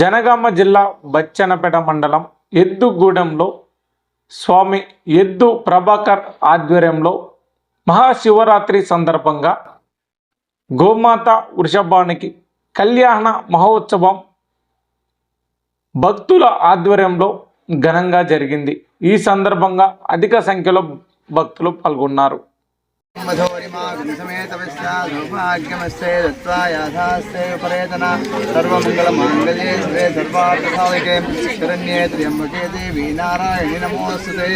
జనగామ జిల్లా బచ్చనపేట మండలం ఎద్దుగూడెంలో స్వామి ఎద్దు ప్రభాకర్ ఆధ్వర్యంలో మహాశివరాత్రి సందర్భంగా గోమాత వృషభానికి కళ్యాణ మహోత్సవం భక్తుల ఆధ్వర్యంలో ఘనంగా జరిగింది. ఈ సందర్భంగా అధిక సంఖ్యలో భక్తులు పాల్గొన్నారు. మధోరిమాగమసమేత సౌభాగ్యమస్తే దత్వా యాథాస్తే పరేతన సర్వమంగళమాంగళ్యే శివే సర్వార్థసాధికే శరణ్యే త్ర్యంబకే దేవి నారాయణి నమోస్తుతే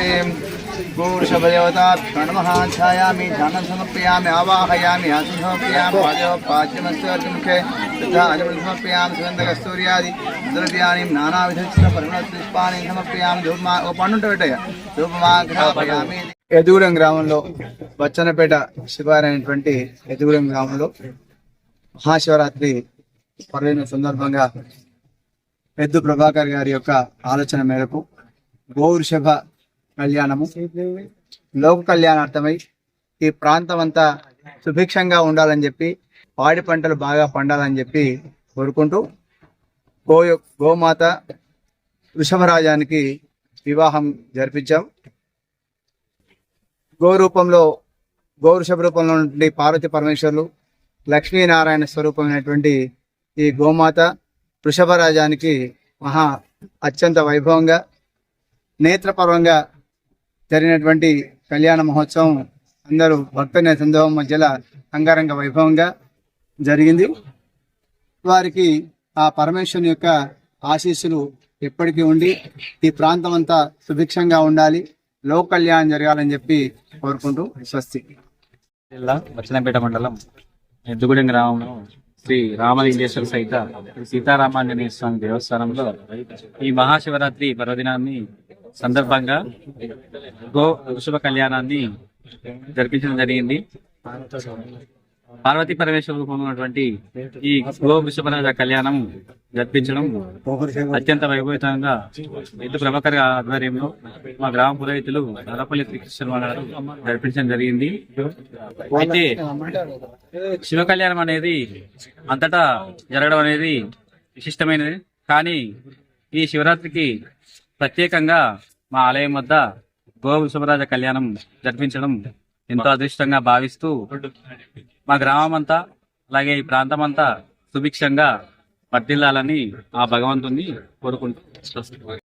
గోవృషభదేవతాభ్యో నమః ఛాయామి ధ్యానం సమర్పయామి ఆవాహయామి ఆసం సమర్పయామి పాదయో పాద్యమస్తే అర్జుముఖే తథా అజములు సమర్పయామి సుగంధకస్తూర్యాది ద్రవ్యాన్ని నానావిధ పరిమళ పుష్పాన్ని సమర్పయామి ధూపమా ఓ పండుంట పెట్టయ్య ధూపమాఘ్రాపయామి గ్రామంలో బచ్చన్నపేట శివారైనటువంటి ఎదుగురం గ్రామంలో మహాశివరాత్రి పర్వదిన సందర్భంగా పెద్దు ప్రభాకర్ గారి యొక్క ఆలోచన మేరకు గోవృషభ కళ్యాణము లోక కళ్యాణార్థమై ఈ ప్రాంతం అంతా సుభిక్షంగా ఉండాలని చెప్పి పాడి పంటలు బాగా పండాలని చెప్పి కోరుకుంటూ గో గోమాత వృషభరాజానికి వివాహం జరిపించాం. గో రూపంలో రూపంలో ఉన్నటువంటి పార్వతి పరమేశ్వరులు లక్ష్మీనారాయణ స్వరూపమైనటువంటి ఈ గోమాత వృషభరాజానికి మహా అత్యంత వైభవంగా నేత్రపర్వంగా జరిగినటువంటి కళ్యాణ మహోత్సవం అందరూ భక్తుల సందర్భం మధ్యలో అంగరంగ వైభవంగా జరిగింది. వారికి ఆ పరమేశ్వరుని యొక్క ఆశీస్సులు ఎప్పటికీ ఉండి ఈ ప్రాంతం అంతా సుభిక్షంగా ఉండాలి. లోక కళ్యాణం జరగాలని చెప్పి కోరుకుంటూ స్వస్తి. జిల్లా బచ్చనపేట మండలం ఎద్దుగూడెం గ్రామంలో శ్రీ రామలింగేశ్వర సహిత సీతారామాంజనేయ స్వామి దేవస్థానంలో ఈ మహాశివరాత్రి పర్వదినాన్ని సందర్భంగా గో వృషభ కళ్యాణాన్ని జరిపించడం జరిగింది. పార్వతీ పరమేశ్వర రూపంలో ఉన్నటువంటి ఈ గో వృషభరాజ కళ్యాణం జరిపించడం అత్యంత వైభవితంగా ఎద్దు ప్రభాకర్ ఆధ్వర్యంలో మా గ్రామ పురోహితులు నల్లపల్లి శ్రీకృష్ణ గారు జరిపించడం జరిగింది. అయితే శివ కళ్యాణం అనేది అంతటా జరగడం అనేది విశిష్టమైనది. కానీ ఈ శివరాత్రికి ప్రత్యేకంగా మా ఆలయం వద్ద గో వృషభరాజ కళ్యాణం జరిపించడం ఎంతో అదృష్టంగా భావిస్తూ మా గ్రామం అంతా అలాగే ఈ ప్రాంతం అంతా సుభిక్షంగా వర్ధిల్లాలని ఆ భగవంతుని కోరుకుంటూ